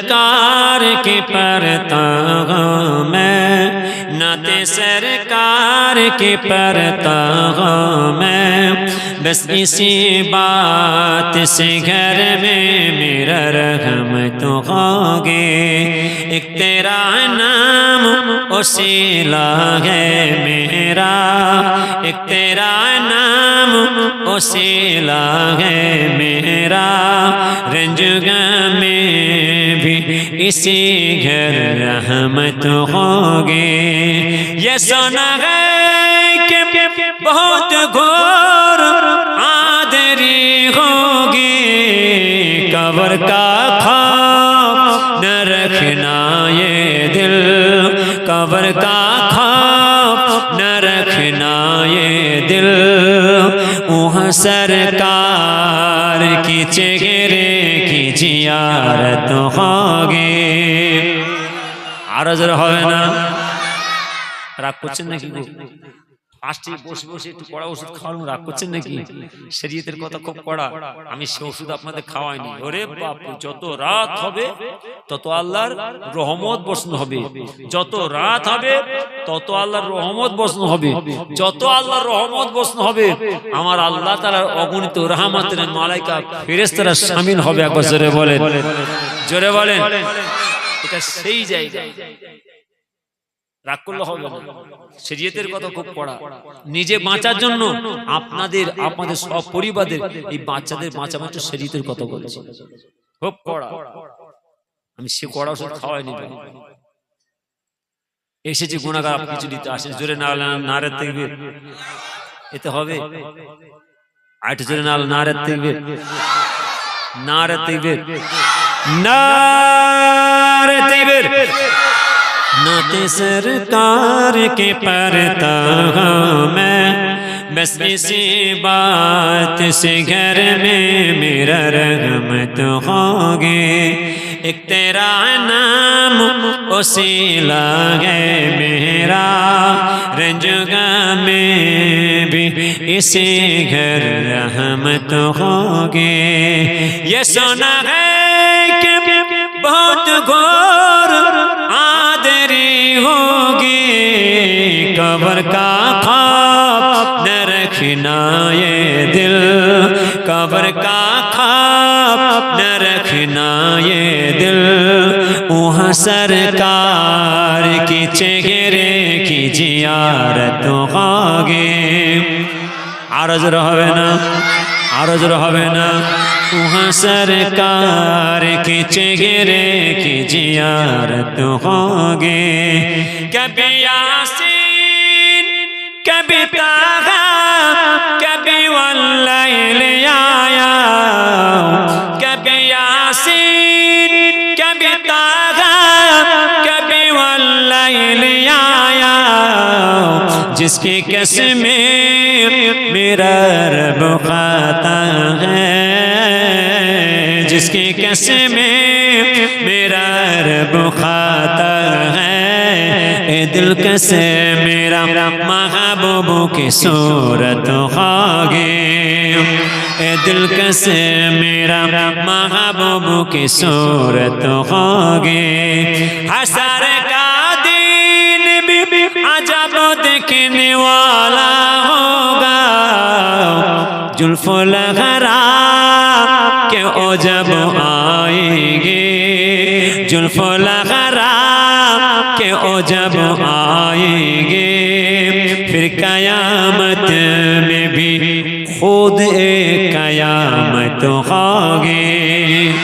سرکار کی پرتا میں، نعت سرکار کی پرتا میں۔ بس اسی بات سے گھر میں میرا رحم تو ہوگے۔ ایک تیرا نام اسیلا ہے میرا۔ ایک تیرا نام اسیلا ہے میرا۔ رنج میں کسی گھر رحمت ہو گے یہ سونا ہے کہ بہت گور آدری ہوگی۔ قبر کا خواب نہ رکھنا یہ دل۔ قبر کا خواب نہ رکھنا یہ دل۔ وہ سرکار کی چگے জিয়ারত হবে। আর হবে না? রাগ করছেন নাকি ফার্স্টে বসে বসে একটু কড়া ওষুধ খাওয়ানো রাগ করছেন নাকি? শরীয়তের কথা খুব কড়া। আমি সে ওষুধ আপনাদের খাওয়াইনি। ওরে বাপু যত রাত হবে তত আল্লাহর রহমত বসন হবে। যত রাত হবে তত আল্লাহর রহমত বসন হবে। যত আল্লাহর রহমত বসন হবে আমার আল্লাহ তাআলার অগণিত রহমতের মালাইকা ফেরেশতারা শামিল হবে একবার জোরে বলেন। জোরে বলেন। এটা সেই জায়গা। রাগ করলে হবে না। শরীয়তের কথা খুব পড়া নিজে বাঁচার জন্য আপনাদের আপনাদের সব পরিবারের এই বাচ্চাদের বাঁচাবার জন্য শরীয়তের কথা বলেছি। খুব পড়া আমি সে কড়া ওষুধ খাওয়াইনি ভাই। এসেছি গুণাগার আপনি কিছু দিতে আসেন। জোরে না নারে দেখবে এতে হবে? আট জোরে না নারে দেখবে নারে দেখবে নারে দেখবে کے سرکار کے پرتا ہوں میں۔ بس اسی بات سے گھر میں میرا رحمت ہوگے ایک تیرا نام اسیلا ہے میرا۔ رنجگاہ میں بھی اسی گھر رحمت ہوگے یہ سونا ہے کہ بہت گو ये दिल कबर का खाप न रखना ये दिल वहाँ सरकार की चेहरे की जियारत होगी আরজ হবে না আরজ হবে না वहाँ सरकार के चेहरे की जियारत होगे कभी واللیل آیا کبھی یاسین کبھی تاغا کبھی واللیل آیا جس کی قسمیں میرا رب خاتا ہے، جس کی قسمیں میرا رب خاتا ہے۔ اے دل کیسے میرا محبوبوں کی صورت ہوگی اے دل کسے میرا محبوب کی صورت ہوگی حسر کا دین بھی عجب دیکھنے والا ہوگا جلف لغرا کہ او جب آئیں گے جلف لغرا کہ او جب آئیں گے پھر قیامت میں بھی خود ایک قیامت ہوگے